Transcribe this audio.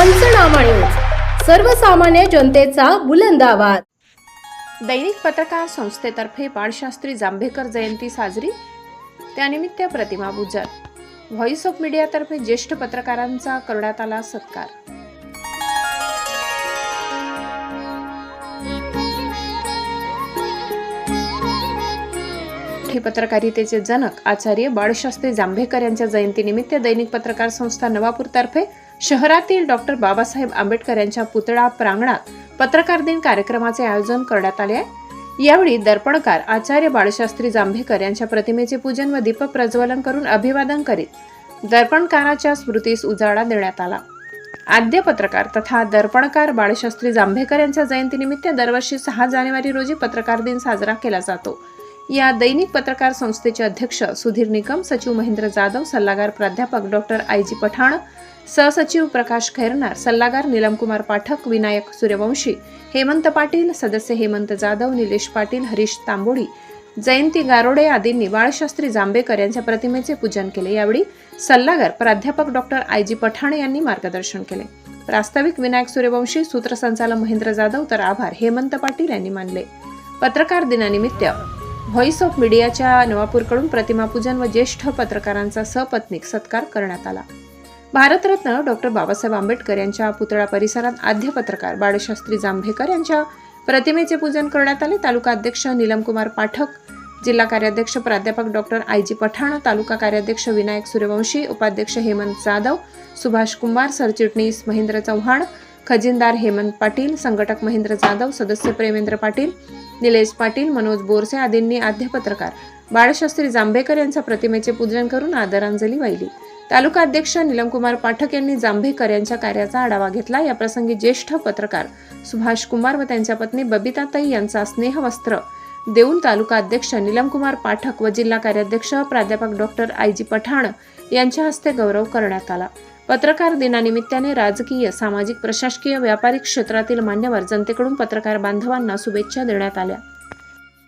पंचनामा न्यूज. सर्वसामान्य जनतेचा बुलंद आवाज. दैनिक पत्रकार संस्थेतर्फे बाळशास्त्री जांभेकर जयंती साजरी. त्यानिमित्त प्रतिमा बुजर व्हॉइस ऑफ मीडियातर्फे ज्येष्ठ पत्रकारांचा करण्यात आला सत्कार. हे पत्रकारितेचे जनक आचार्य बाळशास्त्री जांभेकर यांच्या जयंतीनिमित्त दैनिक पत्रकार संस्था नवापूरतर्फे शहरातील डॉक्टर बाबासाहेब आंबेडकर यांच्या पुतळा प्रांगणात पत्रकार दिन कार्यक्रमाचे आयोजन करण्यात आले आहे. यावेळी दर्पणकार आचार्य बाळशास्त्री जांभेकर यांच्या प्रतिमेचे पूजन व दीप प्रज्वलन करून अभिवादन करीत दर्पणकाराच्या स्मृतीस उजाळा देण्यात आला. आद्य पत्रकार तथा दर्पणकार बाळशास्त्री जांभेकर यांच्या जयंतीनिमित्त दरवर्षी सहा जानेवारी रोजी पत्रकार दिन साजरा केला जातो. या दैनिक पत्रकार संस्थेचे अध्यक्ष सुधीर निकम सचिव महेंद्र जाधव सल्लागार प्राध्यापक डॉक्टर आय. जी. पठाण सहसचिव प्रकाश खैरनार सल्लागार निलमकुमार पाठक विनायक सूर्यवंशी हेमंत पाटील सदस्य हेमंत जाधव निलेश पाटील हरीश तांबोडी जयंती गारोडे आदींनी बाळशास्त्री जांभेकर यांच्या प्रतिमेचे पूजन केले. यावेळी सल्लागार प्राध्यापक डॉक्टर आय जी पठाण यांनी मार्गदर्शन केले. प्रास्ताविक विनायक सूर्यवंशी सूत्रसंचालक महेंद्र जाधव तर आभार हेमंत पाटील यांनी मानले. पत्रकार दिनानिमित्त व्हॉइस ऑफ मीडियाच्या नवापूरकडून प्रतिमापूजन व ज्येष्ठ पत्रकारांचा सपत्नीक सत्कार करण्यात आला. भारतरत्न डॉक्टर बाबासाहेब आंबेडकर यांच्या पुतळा परिसरात आद्य पत्रकार बाळशास्त्री जांभेकर यांच्या प्रतिमेचे पूजन करण्यात आले. तालुका अध्यक्ष नीलमकुमार पाठक जिल्हा कार्याध्यक्ष प्राध्यापक डॉक्टर आय जी पठाण तालुका कार्याध्यक्ष विनायक सूर्यवंशी उपाध्यक्ष हेमंत जाधव सुभाष कुंभार सरचिटणीस महेंद्र चव्हाण खजिनदार हेमंत पाटील संघटक महेंद्र जाधव सदस्य प्रेमेंद्र पाटील निलेश पाटील मनोज बोरसे आदींनी आद्य पत्रकार बाळशास्त्री जांभेकर यांच्या प्रतिमेचे पूजन करून आदरांजली वाहिली. तालुका अध्यक्ष निलमकुमार पाठक यांनी जांभेकर यांच्या कार्याचा आढावा घेतला. याप्रसंगी ज्येष्ठ पत्रकार सुभाष कुमार व त्यांच्या पत्नी बबिताताई यांचा स्नेहवस्त्र देऊन तालुका अध्यक्ष निलमकुमार पाठक व जिल्हा कार्याध्यक्ष प्राध्यापक डॉक्टर आय जी पठाण यांच्या हस्ते गौरव करण्यात आला. पत्रकार दिनानिमित्ताने राजकीय सामाजिक प्रशासकीय व्यापारी क्षेत्रातील मान्यवर जनतेकडून पत्रकार बांधवांना शुभेच्छा देण्यात आल्या.